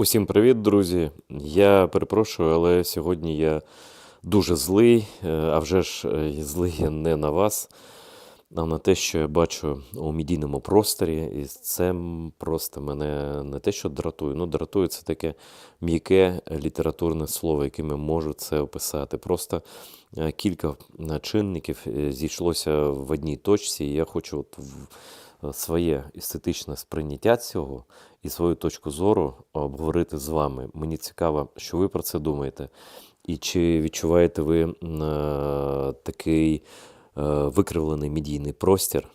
Усім привіт, друзі. Я перепрошую, але сьогодні я дуже злий, е, а вже ж е, злий я не на вас, а на те, що я бачу у медійному просторі. І це просто мене не те, що дратує. Ну, дратує це таке м'яке літературне слово, яким я можу це описати. Просто е, кілька чинників зійшлося в одній точці, і я хочу от своє естетичне сприйняття цього і свою точку зору обговорити з вами. Мені цікаво, що ви про це думаєте, і чи відчуваєте ви е, такий е, викривлений медійний простір, е,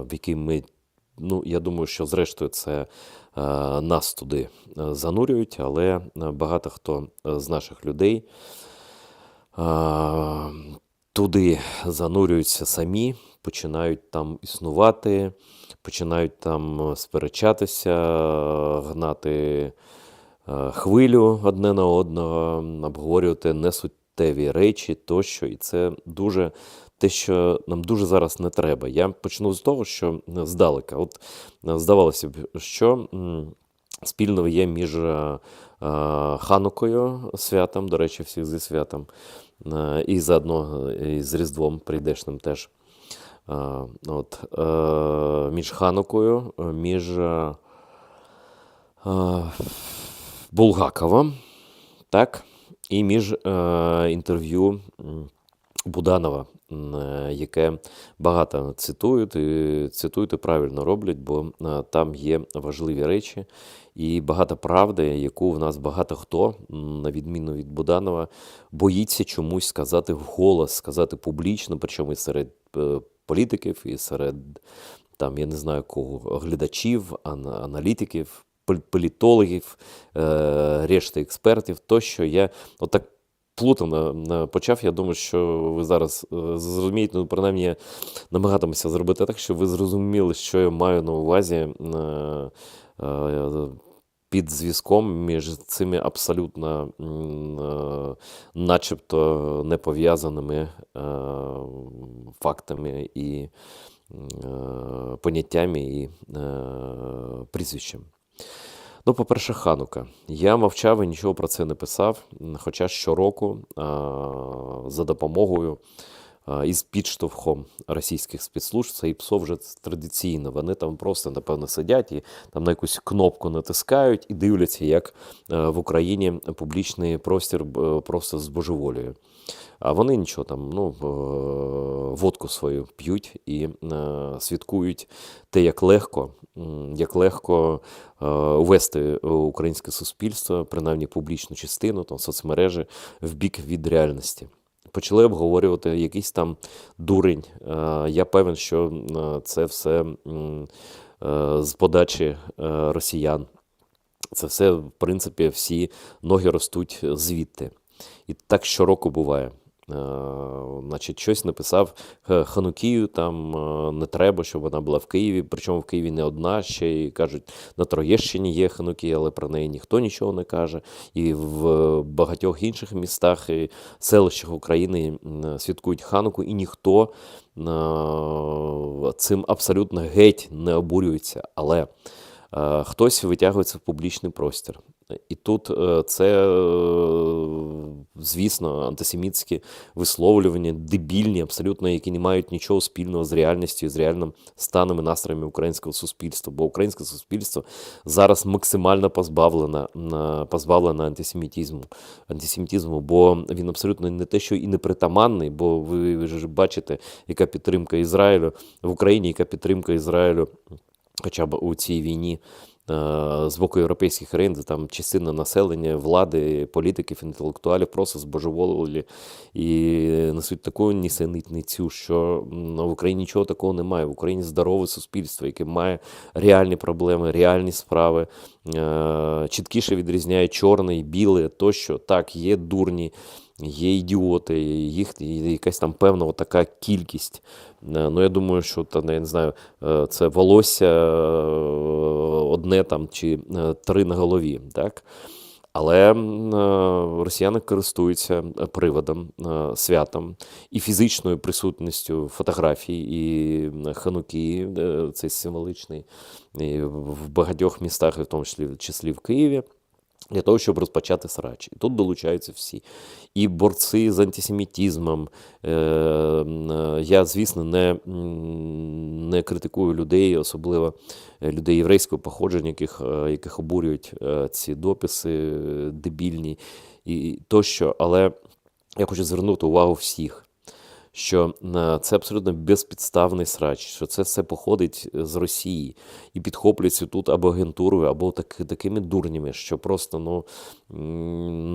в який ми, ну, я думаю, що зрештою це нас туди занурюють, але багато хто з наших людей туди занурюються самі, починають там існувати, починають там е, сперечатися, е, гнати е, хвилю одне на одного, обговорювати несуттєві речі тощо. І це дуже те, що нам дуже зараз не треба. Я почну з того, що здалека. От здавалося б, що. Спільного є між Ханукою святом, до речі, всіх зі святом, і заодно і з Різдвом прийдешним теж. Е, От, е, між Ханукою, е, між Булгаковим, так, і між інтерв'ю Буданова, яке багато цитують, і цитують і правильно роблять, бо там є важливі речі і багато правди, яку в нас багато хто, на відміну від Буданова, боїться чомусь сказати вголос, сказати публічно, причому і серед політиків, і серед там, я не знаю кого, глядачів, аналітиків, політологів, е, решти експертів, тощо я отак плутано почав. Я думаю, що ви зараз е, зрозумієте, ну, принаймні, я намагатимуся зробити так, щоб ви зрозуміли, що я маю на увазі е, під зв'язком між цими абсолютно е, начебто не пов'язаними е, фактами і е, поняттями і прізвищем. Ну, по-перше, Ханука. Я мовчав і нічого про це не писав, хоча щороку за допомогою із підштовхом російських спецслужб це і ПСО вже традиційно. Вони там просто, напевно, сидять і там на якусь кнопку натискають і дивляться, як е, в Україні публічний простір е, просто збожеволює. А вони нічого там, ну, е, водку свою п'ють і святкують те, як легко, як легко увести українське суспільство, принаймні публічну частину, там, соцмережі, в бік від реальності. Почали обговорювати якийсь там дурень. Е, Я певен, що це все е, з подачі е, росіян. Це все, в принципі, всі ноги ростуть звідти. І так щороку буває. Е, значить, щось написав Ханукію, там е, не треба, щоб вона була в Києві. Причому в Києві не одна, ще й кажуть, на Троєщині є Ханукія, але про неї ніхто нічого не каже. І в багатьох інших містах і селищах України святкують Хануку, і ніхто е, цим абсолютно геть не обурюється. Але е, хтось витягується в публічний простір. І тут е, це, е, звісно, антисемітські висловлювання, дебільні, абсолютно, які не мають нічого спільного з реальністю, з реальним станом і настроями українського суспільства. Бо українське суспільство зараз максимально позбавлено, позбавлено антисемітизму, антисемітизму, бо він абсолютно не те, що і не притаманний, бо ви ж бачите, яка підтримка Ізраїлю в Україні, яка підтримка Ізраїлю хоча б у цій війні е, з боку європейських країн, де там частина населення, влади, політиків, інтелектуалів просто збожеволили і несуть таку нісенітницю, що в Україні нічого такого немає. В Україні здорове суспільство, яке має реальні проблеми, реальні справи, е, чіткіше відрізняє чорне і біле, тощо так, є дурні. Є ідіоти, їх якась там певна така кількість. Е, Ну, я думаю, що та, я не знаю, е, це волосся е, одне там чи три на голові. Так? Але росіяни користуються приводом, святом і фізичною присутністю фотографій, і хануки, цей символичний, в багатьох містах, в тому числі в Києві. Для того, щоб розпочати срач. І тут долучаються всі. І борці з антисемітизмом. Е, е, я, звісно, не, не критикую людей, особливо е, людей єврейського походження, яких, яких обурюють ці дописи дебільні і тощо. Але я хочу звернути увагу всіх. Що е, це абсолютно безпідставний срач, що це все походить з Росії і підхоплюється тут або агентурою, або так, такими дурнями, що просто ну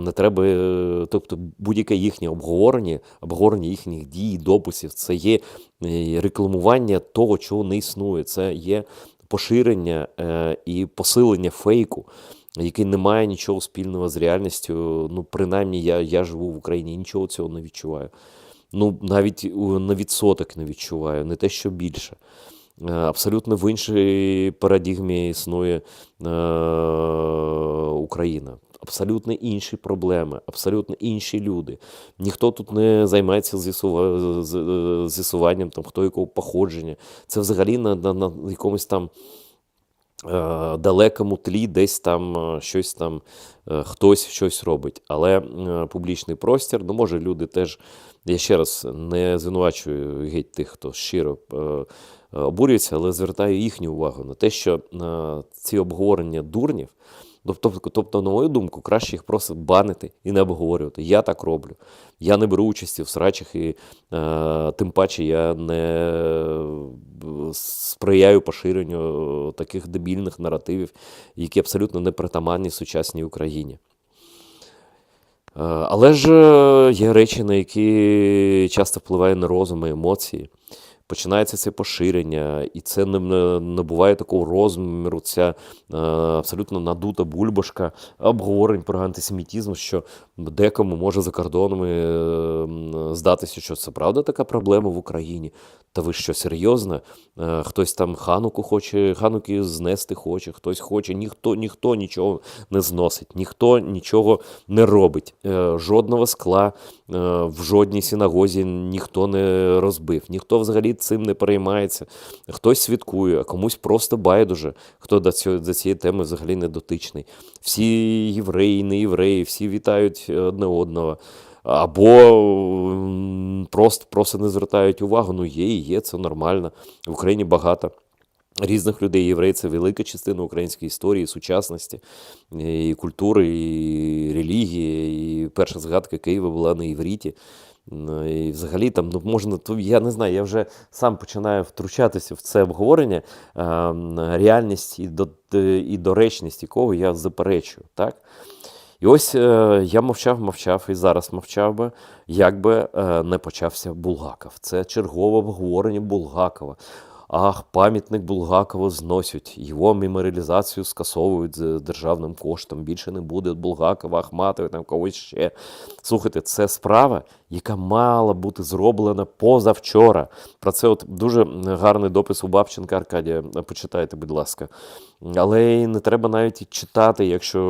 не треба. е, Тобто будь-яке їхнє обговорення, обговорення їхніх дій, дописів, це є е, рекламування того, чого не існує. Це є поширення е, і посилення фейку. Який не має нічого спільного з реальністю. Ну, принаймні, я, я живу в Україні, і нічого цього не відчуваю. Ну, навіть на відсоток не відчуваю, не те, що більше. Е, Абсолютно в іншій парадігмі існує е, Україна. Абсолютно інші проблеми, абсолютно інші люди. Ніхто тут не займається з'ясува- з'ясуванням, там, хто якого походження. Це взагалі на, на, на якомусь там далекому тлі десь там е, щось там е, хтось щось робить. Але е, публічний простір, ну може люди теж, я ще раз не звинувачую геть тих, хто щиро е, е, обурюється, але звертаю їхню увагу на те, що е, ці обговорення дурнів. Тобто, тобто, на мою думку, краще їх просто банити і не обговорювати. Я так роблю. Я не беру участі в срачах, і е, тим паче я не сприяю поширенню таких дебільних наративів, які абсолютно не притаманні сучасній Україні. Е, Але ж є речі, на які часто впливає на розум і емоції. Починається це поширення, і це не, набуває такого розміру, ця е, абсолютно надута бульбашка обговорень про антисемітизм, що декому може за кордонами е, здатися, що це правда така проблема в Україні. Та ви що, серйозно? Е, Хтось там хануку хоче, хануки знести хоче, хтось хоче, ніхто, ніхто нічого не зносить, ніхто нічого не робить. Жодного скла в жодній синагозі ніхто не розбив, ніхто взагалі цим не переймається. Хтось святкує, а комусь просто байдуже, хто до, цього, до цієї теми взагалі не дотичний. Всі євреї, не євреї, всі вітають одне одного. Або просто, просто не звертають увагу. Ну, є і є, це нормально. В Україні багато різних людей. Євреї це велика частина української історії, сучасності, і культури, і релігії. І перша згадка Києва була на івріті. Ну, І взагалі там ну, можна, я не знаю, я вже сам починаю втручатися в це обговорення, е, реальність і, до, і доречність якого я заперечую. Так? І ось е, я мовчав, мовчав і зараз мовчав би, якби е, не почався Булгаков. Це чергове обговорення Булгакова. Ах, пам'ятник Булгакову зносять, його меморіалізацію скасовують з державним коштом. Більше не буде Булгакова, Ахматова, там когось ще. Слухайте, це справа, яка мала бути зроблена позавчора. Про це от дуже гарний допис у Бабченка Аркадія. Почитайте, будь ласка. Але не треба навіть читати, якщо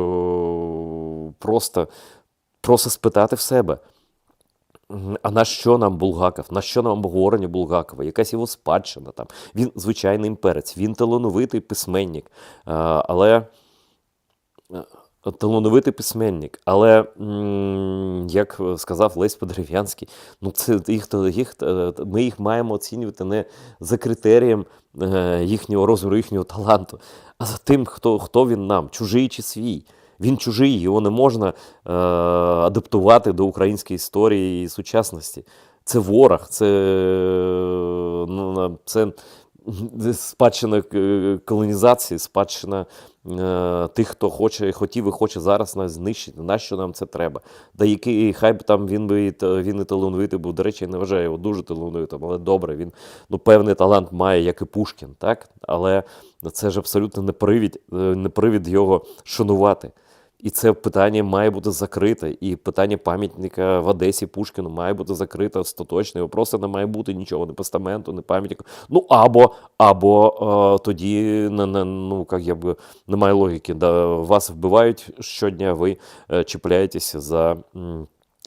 просто, просто спитати в себе. А на що нам Булгаков? На що нам обговорення Булгакова? Якась його спадщина там. Він звичайний імперець, він талановитий письменник. Але е, талановитий письменник. Але, як сказав Лесь Подерев'янський, ну це їх, їх, ми їх маємо оцінювати не за критерієм е, їхнього розміру, їхнього таланту, а за тим, хто, хто він нам, чужий чи свій. Він чужий, його не можна е, адаптувати до української історії і сучасності. Це ворог, це, ну, це спадщина е, колонізації, спадщина е, тих, хто хоче, хотів і хоче зараз нас знищити. Нащо нам це треба? Да який хай би там він би він і талановитий був. До речі, я не вважаю його дуже талановитим, але добре, він ну, певний талант має, як і Пушкін, так? Але це ж абсолютно не привід, е, не привід його шанувати. І це питання має бути закрите. І питання пам'ятника в Одесі Пушкіну має бути закрите остаточно. Його просто не має бути нічого, ні постаменту, ні пам'ятника. Ну або, або е, тоді не, не, ну, як я би, немає логіки. Да, вас вбивають щодня, ви е, чіпляєтеся за.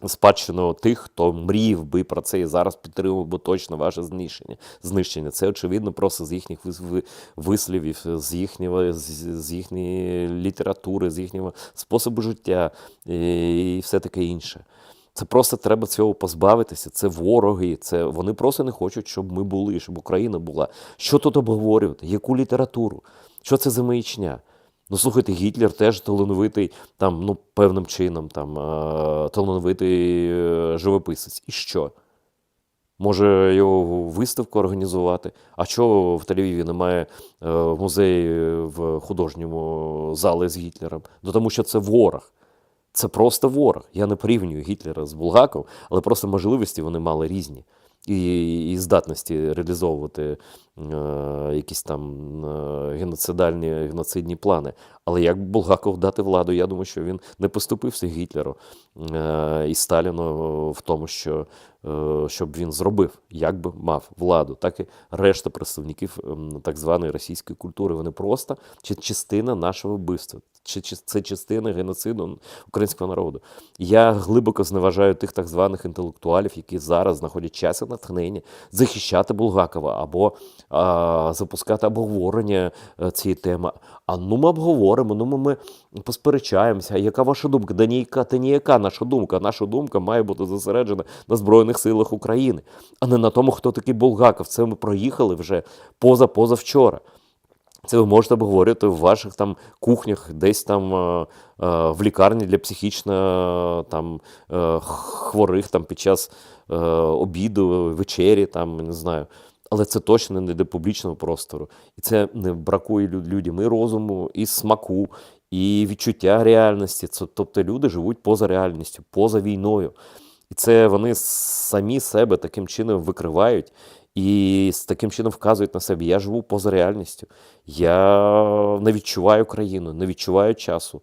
Спадщину тих, хто мріяв би про це і зараз підтримував би точно ваше знищення. знищення. Це очевидно просто з їхніх вис- вислівів, з їхнього з, їхньої літератури, з їхнього способу життя і все таке інше. Це просто треба цього позбавитися. Це вороги. Це вони просто не хочуть, щоб ми були, щоб Україна була. Що тут обговорювати? Яку літературу? Що це за маячня? Ну, слухайте, Гітлер теж талановитий там, ну, певним чином, там, е, талановитий е, живописець. І що? Може його виставку організувати? А чого в Тель-Авіві немає е, музею в художньому залі з Гітлером? Ну тому що це ворог. Це просто ворог. Я не порівнюю Гітлера з Булгаковим, але просто можливості вони мали різні. І, і здатності реалізовувати якісь там е, геноцидальні геноцидні плани. Але як Булгаков дати владу, я думаю, що він не поступився Гітлеру е, і Сталіну в тому, що е, щоб він зробив, як би мав владу, так і решта представників так званої російської культури. Вони просто чи- частина нашого вбивства, чи- це частина геноциду українського народу. Я глибоко зневажаю тих так званих інтелектуалів, які зараз знаходять час і натхнення захищати Булгакова або а, запускати обговорення е, цієї теми. А ну ми обговоримо, ну ми, посперечаємося. Яка ваша думка? Да ніяка, та ніяка наша думка. Наша думка має бути зосереджена на Збройних силах України, а не на тому, хто такий Булгаков. Це ми проїхали вже поза позавчора. Це ви можете обговорювати в ваших там кухнях, десь там е, е, в лікарні для психічно е, там, е, хворих там, під час е, обіду, вечері, там, не знаю. Але це точно не для публічного простору. І це не бракує людям і розуму, і смаку, і відчуття реальності. Це, тобто люди живуть поза реальністю, поза війною. І це вони самі себе таким чином викривають і з таким чином вказують на себе. Я живу поза реальністю. Я не відчуваю країну, не відчуваю часу,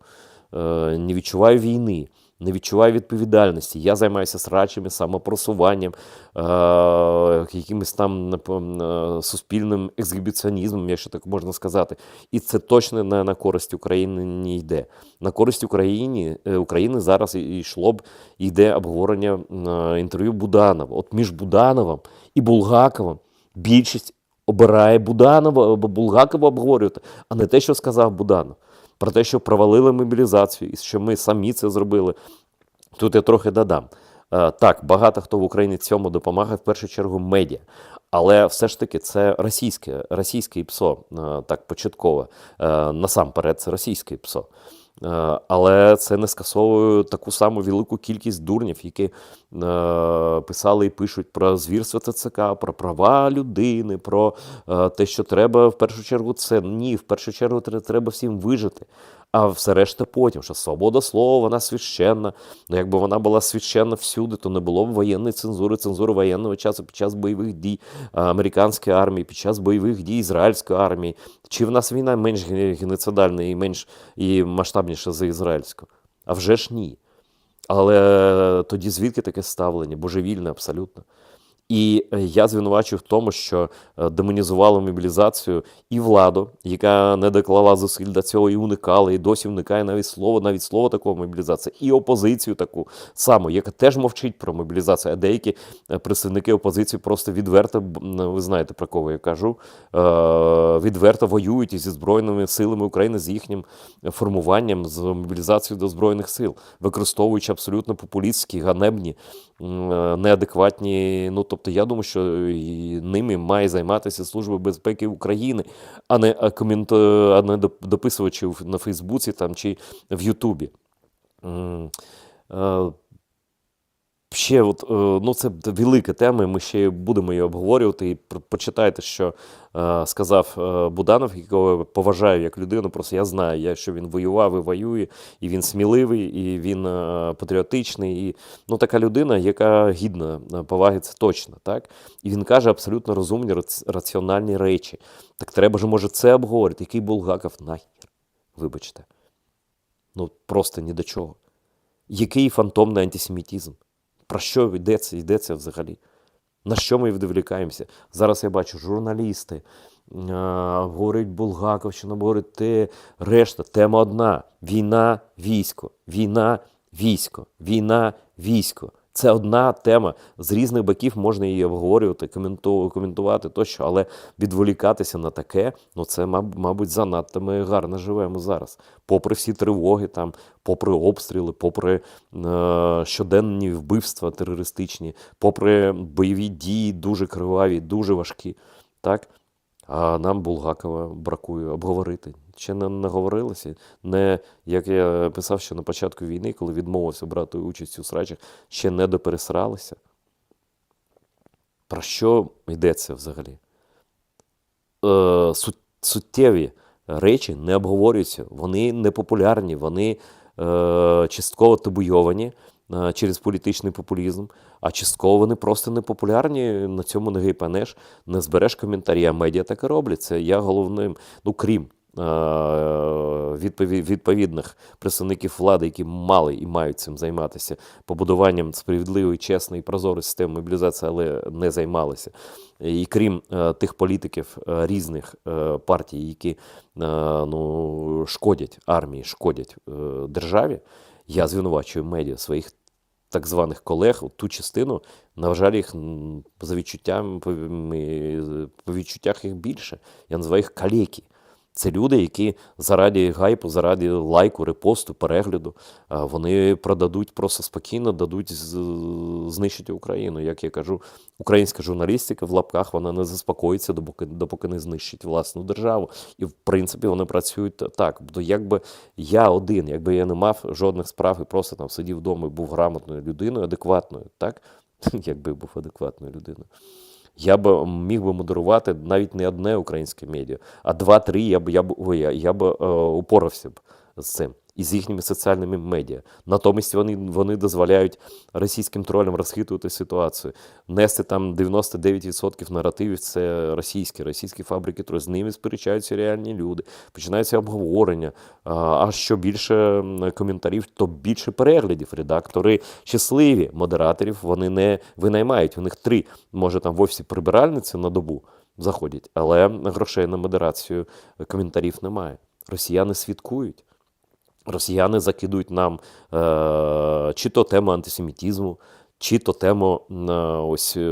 е, не відчуваю війни, не відчуваю відповідальності. Я займаюся срачами, самопросуванням, е, якимось там напевно, суспільним ексгібіціонізмом, якщо так можна сказати. І це точно не на користь України не йде. На користь Україні, е, України зараз йшло б йде обговорення е, інтерв'ю Буданова. От між Будановим і Булгаковим більшість обирає Буданова або Булгакова обговорювати, а не те, що сказав Буданов. Про те, що провалили мобілізацію, і що ми самі це зробили. Тут я трохи додам. Е, Так, багато хто в Україні цьому допомагає, в першу чергу медіа. Але все ж таки це російське, російське ПСО, е, так початково. Е, Насамперед, це російське ПСО. Е, Але це не скасовує таку саму велику кількість дурнів, які е, писали і пишуть про звірство ТЦК, про права людини, про е, те, що треба в першу чергу це ні, в першу чергу треба всім вижити. А все решта потім, що свобода слова, вона священна. Ну, якби вона була священна всюди, то не було б воєнної цензури, цензури воєнного часу під час бойових дій американської армії, під час бойових дій ізраїльської армії. Чи в нас війна менш геноцидальна і менш і масштабніша за ізраїльську? А вже ж ні. Але тоді звідки таке ставлення? Божевільне абсолютно. І е, я звинувачую в тому, що е, демонізували мобілізацію і владу, яка не доклала зусиль до цього і уникала, і досі уникає навіть слова, навіть слова такого мобілізації, і опозицію таку саму, яка теж мовчить про мобілізацію. А деякі е, представники опозиції просто відверто, ви знаєте про кого я кажу, відверто воюють ізі збройними силами України з їхнім формуванням, з мобілізацією до збройних сил, використовуючи абсолютно популістські, ганебні, неадекватні. Ну тобто, я думаю, що ними має займатися Служба безпеки України, а не а, комент... а не дописувачів на Фейсбуці там чи в Ютубі. Ще от, е, ну це велика тема, і ми ще будемо її обговорювати. І почитайте, що е, сказав е, Буданов, якого я поважаю як людину. Просто я знаю, я, що він воював і воює, і він сміливий, і він е, патріотичний. І, ну, така людина, яка гідна поваги, це точно. Так? І він каже абсолютно розумні, раціональні речі. Так треба ж, може, це обговорити. Який Булгаков нахер? Вибачте. Ну, просто ні до чого. Який фантомний антисемітизм? Про що йдеться, йдеться взагалі? На що ми відволікаємося? Зараз я бачу журналісти, а, говорить Булгаковщина, говорить те, решта. Тема одна: війна, військо, війна, військо, війна, військо. Це одна тема. З різних боків можна її обговорювати, коменту- коментувати тощо, але відволікатися на таке, ну це, мабуть, занадто ми гарно живемо зараз. Попри всі тривоги, там, попри обстріли, попри е, щоденні вбивства терористичні, попри бойові дії дуже криваві, дуже важкі. Так? А нам Булгакова бракує обговорити. Ще не наговорилися. Не, як я писав ще на початку війни, коли відмовився брати участь у срачах, ще не допересралися. Про що йдеться взагалі? Е, сут, суттєві речі не обговорюються, вони непопулярні, вони е, частково табуйовані е, через політичний популізм, а частково вони просто непопулярні. На цьому не гейпанеш, не збереш коментарі, а медіа так і роблять. Це я головним, ну крім відповідних представників влади, які мали і мають цим займатися побудуванням справедливої, чесної, прозорої системи мобілізації, але не займалися. І крім е, тих політиків е, різних е, партій, які е, ну, шкодять армії, шкодять е, державі, я звинувачую медіа своїх так званих колег, ту частину, на жаль, їх за відчуттям, по відчуттях їх більше. Я називаю їх калеки. Це люди, які заради гайпу, заради лайку, репосту, перегляду, вони продадуть просто спокійно, дадуть знищити Україну. Як я кажу, українська журналістика в лапках вона не заспокоїться, допоки, не знищить власну державу. І в принципі вони працюють так. Бо якби я один, якби я не мав жодних справ і просто там сидів вдома і був грамотною людиною, адекватною, так? Якби був адекватною людиною. Я б міг би модерувати навіть не одне українське медіа, а два-три я б я б я, я б е, упорався б з цим і з їхніми соціальними медіа. Натомість вони, вони дозволяють російським тролям розхитувати ситуацію, нести там 99% наративів це російські, російські фабрики троль. З ними сперечаються реальні люди, починаються обговорення. А що більше коментарів, то більше переглядів. Редактори щасливі, модераторів вони не винаймають. У них три, може там в офісі прибиральниці на добу заходять, але грошей на модерацію коментарів немає. Росіяни свідкують. Росіяни закидують нам е, чи то тему антисемітизму, чи то тему е, ось е,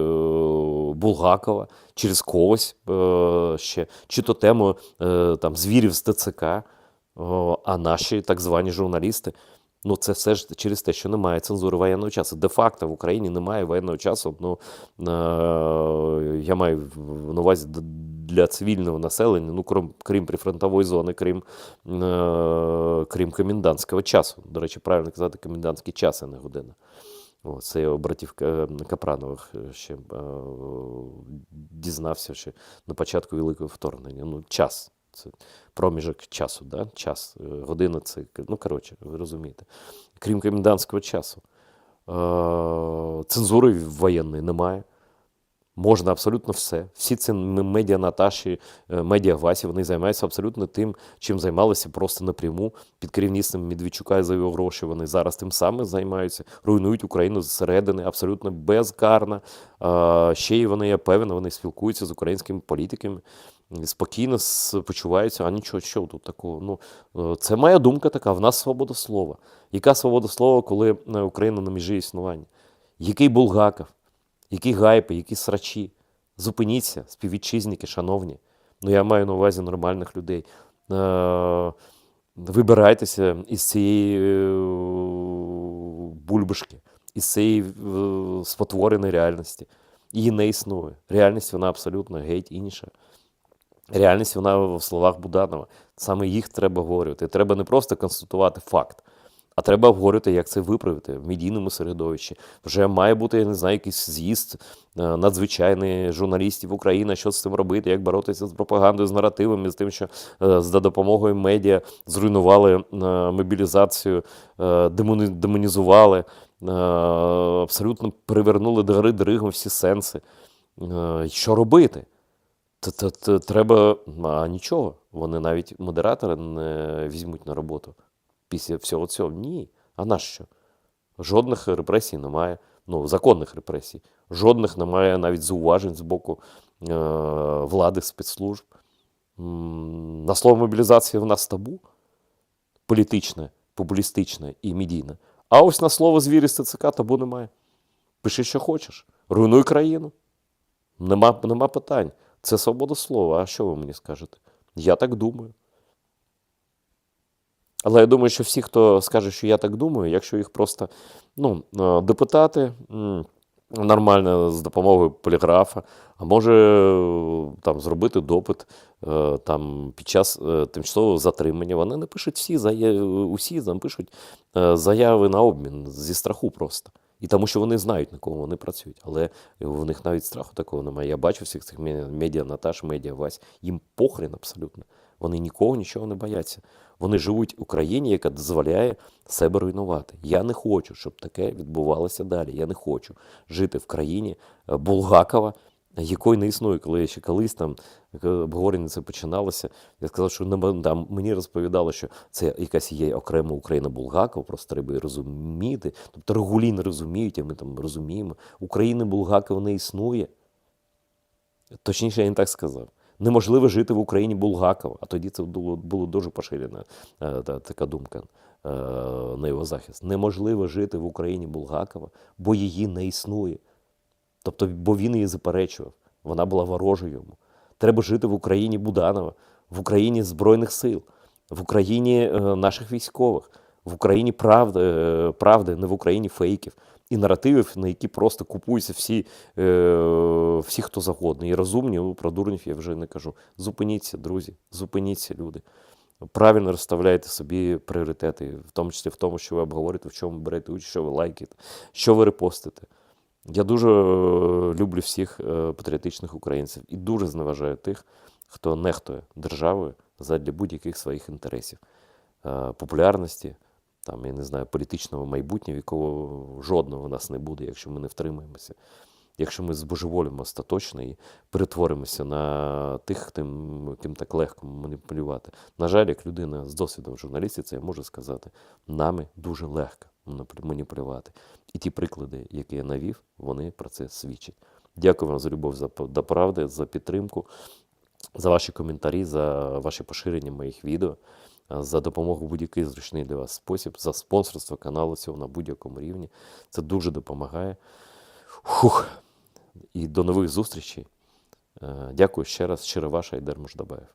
Булгакова, через когось е, ще, чи то тему е, там, звірів з ТЦК, О, а наші так звані журналісти. Ну, це все ж через те, що немає цензури воєнного часу. Де-факто в Україні немає воєнного часу. Ну, е, я маю на увазі для цивільного населення, ну, крім, крім прифронтової зони, крім, е, крім комендантського часу. До речі, правильно казати, комендантський час, а не година. О, це я у братів Капранових ще е, дізнався ще на початку Великого вторгнення. Ну, час. Це проміжок часу, да? час, е, година це, ну, коротше, ви розумієте. Крім комендантського часу. Е, цензури воєнної немає. Можна абсолютно все. Всі ці медіа Наташі, е, медіа Васі, вони займаються абсолютно тим, чим займалися просто напряму під керівництвом Медведчука і за його гроші. Вони зараз тим самим займаються, руйнують Україну зсередини абсолютно безкарно. Ще й вони, я певен, вони спілкуються з українськими політиками. Спокійно почуваються, а нічого, що тут такого. Ну, е, це моя думка така. В нас свобода слова. Яка свобода слова, коли е, Україна на межі існування? Який Булгаков? Які гайпи, які срачі. Зупиніться, співвітчизники, шановні. Ну, я маю на увазі нормальних людей. Е, вибирайтеся із цієї е, бульбашки, із цієї е, спотвореної реальності. Її не існує. Реальність вона абсолютно геть інша. Реальність вона в словах Буданова. Саме їх треба говорити. Треба не просто констатувати факт, а треба обговорювати, як це виправити в медійному середовищі. Вже має бути, я не знаю, якийсь з'їзд е, надзвичайний журналістів України, що з цим робити, як боротися з пропагандою, з наративами, з тим, що е, за допомогою медіа зруйнували е, мобілізацію, демонізували, абсолютно перевернули до гори дригом всі сенси. Що робити? Треба, а нічого. Вони навіть модератора не візьмуть на роботу після всього цього. Ні. А на що? Жодних репресій немає. Ну, законних репресій. Жодних немає навіть зауважень з боку е- влади спецслужб. На слово мобілізація в нас табу політичне, популістичне і медійне. А ось на слово звірі з ТЦК табу немає. Пиши, що хочеш. Руйнуй країну. Нема, нема питань. Це свобода слова. А що ви мені скажете? Я так думаю. Але я думаю, що всі, хто скаже, що я так думаю, якщо їх просто ну, е, депутати нормально з допомогою поліграфа, а може е, там зробити допит е, там, під час тимчасового затримання, вони не пишуть всі усі там пишуть е, заяви на обмін зі страху просто. І тому, що вони знають, на кого вони працюють. Але в них навіть страху такого немає. Я бачу всіх цих ме- медіа, Наташ, медіа, Вась. Їм похрен абсолютно. Вони нікого нічого не бояться. Вони живуть в країні, яка дозволяє себе руйнувати. Я не хочу, щоб таке відбувалося далі. Я не хочу жити в країні е, Булгакова, якої не існує. Коли я ще колись там е, обговорення це починалося, я сказав, що там, мені розповідали, що це якась є окрема Україна Булгакова, просто треба її розуміти. Тобто Регулі не розуміють, а ми там розуміємо. України Булгакова не існує. Точніше, я не так сказав. Неможливо жити в Україні Булгакова, а тоді це було, було дуже поширена е, та, така думка е, на його захист. Неможливо жити в Україні Булгакова, бо її не існує. Тобто, бо він її заперечував. Вона була ворожою йому. Треба жити в Україні Буданова, в Україні Збройних сил, в Україні е, наших військових, в Україні правди, е, правди, не в Україні фейків і наративів, на які просто купуються всі, е, всі хто завгодно. І розумні, про дурнів я вже не кажу. Зупиніться, друзі, зупиніться, люди. Правильно розставляйте собі пріоритети, в тому числі в тому, що ви обговорюєте, в чому берете участь, що ви лайкаєте, що ви репостите. Я дуже е, люблю всіх е, патріотичних українців і дуже зневажаю тих, хто нехтує державою задля будь-яких своїх інтересів, Е, популярності, там, я не знаю, політичного майбутнього, якого жодного у нас не буде, якщо ми не втримаємося. Якщо ми збожеволимо остаточно і перетворимося на тих, ким, ким так легко маніпулювати. На жаль, як людина з досвідом в журналістиці, я можу сказати, нами дуже легко маніпулювати. І ті приклади, які я навів, вони про це свідчать. Дякую вам за любов за, до правди, за підтримку, за ваші коментарі, за ваші поширення моїх відео, за допомогу будь-який зручний для вас спосіб, за спонсорство каналу цього на будь-якому рівні. Це дуже допомагає. Фух. І до нових зустрічей. Е, Дякую ще раз. Щиро ваша Айдер Мождабаєв.